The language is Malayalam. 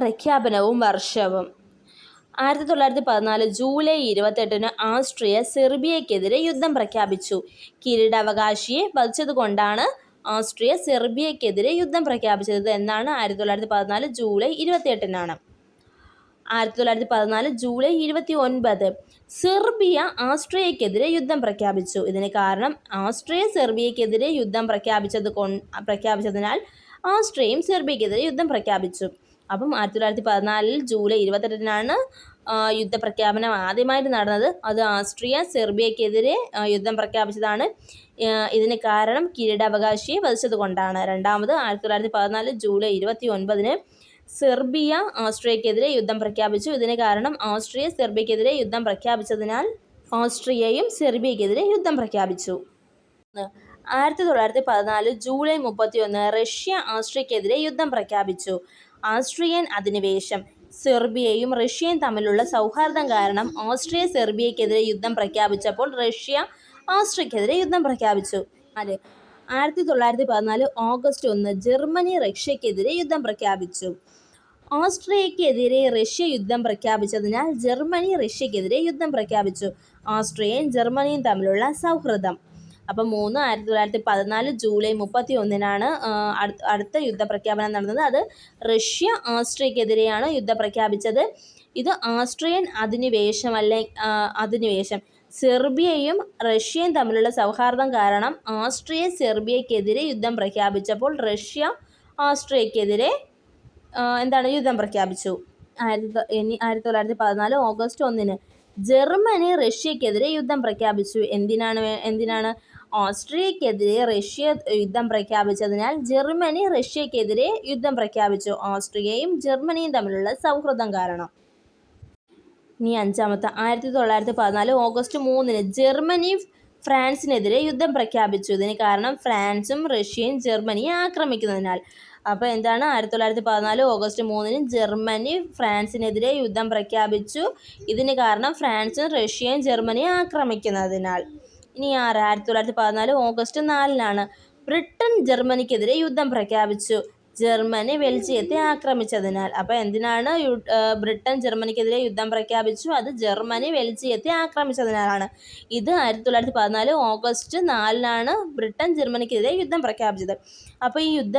പ്രഖ്യാപനവും വർഷവും. ആയിരത്തി തൊള്ളായിരത്തി പതിനാല് ജൂലൈ ഇരുപത്തെട്ടിന് ആസ്ട്രിയ സെർബിയയ്ക്കെതിരെ യുദ്ധം പ്രഖ്യാപിച്ചു. കിരീടാവകാശിയെ വധിച്ചതുകൊണ്ടാണ് ആസ്ട്രിയ സെർബിയയ്ക്കെതിരെ യുദ്ധം പ്രഖ്യാപിച്ചത് എന്നാണ് ആയിരത്തി തൊള്ളായിരത്തി പതിനാല് ജൂലൈ ഇരുപത്തിയെട്ടിനാണ്. ആയിരത്തി തൊള്ളായിരത്തി പതിനാല് ജൂലൈ ഇരുപത്തി ഒൻപത് സെർബിയ ആസ്ട്രിയയ്ക്കെതിരെ യുദ്ധം പ്രഖ്യാപിച്ചു. ഇതിന് കാരണം ആസ്ട്രിയ സെർബിയയ്ക്കെതിരെ യുദ്ധം പ്രഖ്യാപിച്ചത് കൊ പ്രഖ്യാപിച്ചതിനാൽ ആസ്ട്രിയയും സെർബിയയ്ക്കെതിരെ യുദ്ധം പ്രഖ്യാപിച്ചു. അപ്പം ആയിരത്തി തൊള്ളായിരത്തി പതിനാലിൽ ജൂലൈ ഇരുപത്തെട്ടിനാണ് യുദ്ധപ്രഖ്യാപനം ആദ്യമായിട്ട് നടന്നത്. അത് ആസ്ട്രിയ സെർബിയക്കെതിരെ യുദ്ധം പ്രഖ്യാപിച്ചതാണ്. ഇതിന് കാരണം കിരീടാവകാശിയെ വധിച്ചത് കൊണ്ടാണ് രണ്ടാമത് ആയിരത്തി തൊള്ളായിരത്തി പതിനാല് ജൂലൈ ഇരുപത്തി ഒൻപതിന് സെർബിയ ഓസ്ട്രിയക്കെതിരെ യുദ്ധം പ്രഖ്യാപിച്ചു. ഇതിന് കാരണം ഓസ്ട്രിയ സെർബിയക്കെതിരെ യുദ്ധം പ്രഖ്യാപിച്ചതിനാൽ ഓസ്ട്രിയയും സെർബിയക്കെതിരെ യുദ്ധം പ്രഖ്യാപിച്ചു. ആയിരത്തി തൊള്ളായിരത്തി പതിനാല് ജൂലൈ മുപ്പത്തിയൊന്ന് റഷ്യ ഓസ്ട്രിയക്കെതിരെ യുദ്ധം പ്രഖ്യാപിച്ചു. ആസ്ട്രിയൻ അധിനിവേശം. സെർബിയയും റഷ്യയും തമ്മിലുള്ള സൗഹാർദ്ദം കാരണം ഓസ്ട്രിയ സെർബിയക്കെതിരെ യുദ്ധം പ്രഖ്യാപിച്ചപ്പോൾ റഷ്യ ഓസ്ട്രിയക്കെതിരെ യുദ്ധം പ്രഖ്യാപിച്ചു. അതെ. ആയിരത്തി തൊള്ളായിരത്തി പതിനാല് ഓഗസ്റ്റ് ഒന്ന് ജർമ്മനി റഷ്യക്കെതിരെ യുദ്ധം പ്രഖ്യാപിച്ചു. ഓസ്ട്രിയക്കെതിരെ റഷ്യ യുദ്ധം പ്രഖ്യാപിച്ചതിനാൽ ജർമ്മനി റഷ്യക്കെതിരെ യുദ്ധം പ്രഖ്യാപിച്ചു. ഓസ്ട്രിയയും ജർമ്മനിയും തമ്മിലുള്ള സൗഹൃദം. അപ്പം മൂന്ന് ആയിരത്തി തൊള്ളായിരത്തി പതിനാല് ജൂലൈ മുപ്പത്തി ഒന്നിനാണ് അടുത്ത യുദ്ധപ്രഖ്യാപനം നടന്നത്. അത് റഷ്യ ആസ്ട്രിയക്കെതിരെയാണ് യുദ്ധം പ്രഖ്യാപിച്ചത് ഇത് ആസ്ട്രിയൻ അധിനിവേശം അല്ലെ അധിനിവേശം. സെർബിയയും റഷ്യയും തമ്മിലുള്ള സൗഹാർദ്ദം കാരണം ആസ്ട്രിയ സെർബിയക്കെതിരെ യുദ്ധം പ്രഖ്യാപിച്ചപ്പോൾ റഷ്യ ആസ്ട്രിയക്കെതിരെ എന്താണ് യുദ്ധം പ്രഖ്യാപിച്ചു. ആയിരത്തി ഇനി ആയിരത്തി തൊള്ളായിരത്തി പതിനാല് ഓഗസ്റ്റ് ഒന്നിന്. ജർമ്മനി റഷ്യക്കെതിരെ യുദ്ധം പ്രഖ്യാപിച്ചു. എന്തിനാണ് എന്തിനാണ്? ഓസ്ട്രിയക്കെതിരെ റഷ്യ യുദ്ധം പ്രഖ്യാപിച്ചതിനാൽ ജർമ്മനി റഷ്യക്കെതിരെ യുദ്ധം പ്രഖ്യാപിച്ചു. ഓസ്ട്രിയയും ജർമ്മനിയും തമ്മിലുള്ള സൗഹൃദം കാരണം. ഇനി അഞ്ചാമത്തെ ആയിരത്തി തൊള്ളായിരത്തി പതിനാല് ഓഗസ്റ്റ് മൂന്നിന് ജർമ്മനി ഫ്രാൻസിനെതിരെ യുദ്ധം പ്രഖ്യാപിച്ചു. ഇതിന് കാരണം ഫ്രാൻസും റഷ്യയും ജർമ്മനിയെ ആക്രമിക്കുന്നതിനാൽ. അപ്പോൾ എന്താണ്? ആയിരത്തി തൊള്ളായിരത്തി പതിനാല് ഓഗസ്റ്റ് മൂന്നിന് ജർമ്മനി ഫ്രാൻസിനെതിരെ യുദ്ധം പ്രഖ്യാപിച്ചു. ഇതിന് കാരണം ഫ്രാൻസും റഷ്യയും ജർമ്മനിയെ ആക്രമിക്കുന്നതിനാൽ. ഇനി ആറ്? ആയിരത്തി തൊള്ളായിരത്തി പതിനാല് ഓഗസ്റ്റ് നാലിനാണ് ബ്രിട്ടൻ ജർമ്മനിക്കെതിരെ യുദ്ധം പ്രഖ്യാപിച്ചു. ജർമ്മനി ബെൽജിയത്തെ ആക്രമിച്ചതിനാൽ. അപ്പോൾ എന്തിനാണ് ബ്രിട്ടൻ ജർമ്മനിക്കെതിരെ യുദ്ധം പ്രഖ്യാപിച്ചു? അത് ജർമ്മനി ബെൽജിയത്തെ ആക്രമിച്ചതിനാലാണ്. ഇത് ആയിരത്തി തൊള്ളായിരത്തി പതിനാല് ഓഗസ്റ്റ് നാലിനാണ് ബ്രിട്ടൻ ജർമ്മനിക്കെതിരെ യുദ്ധം പ്രഖ്യാപിച്ചത്. അപ്പോൾ ഈ യുദ്ധ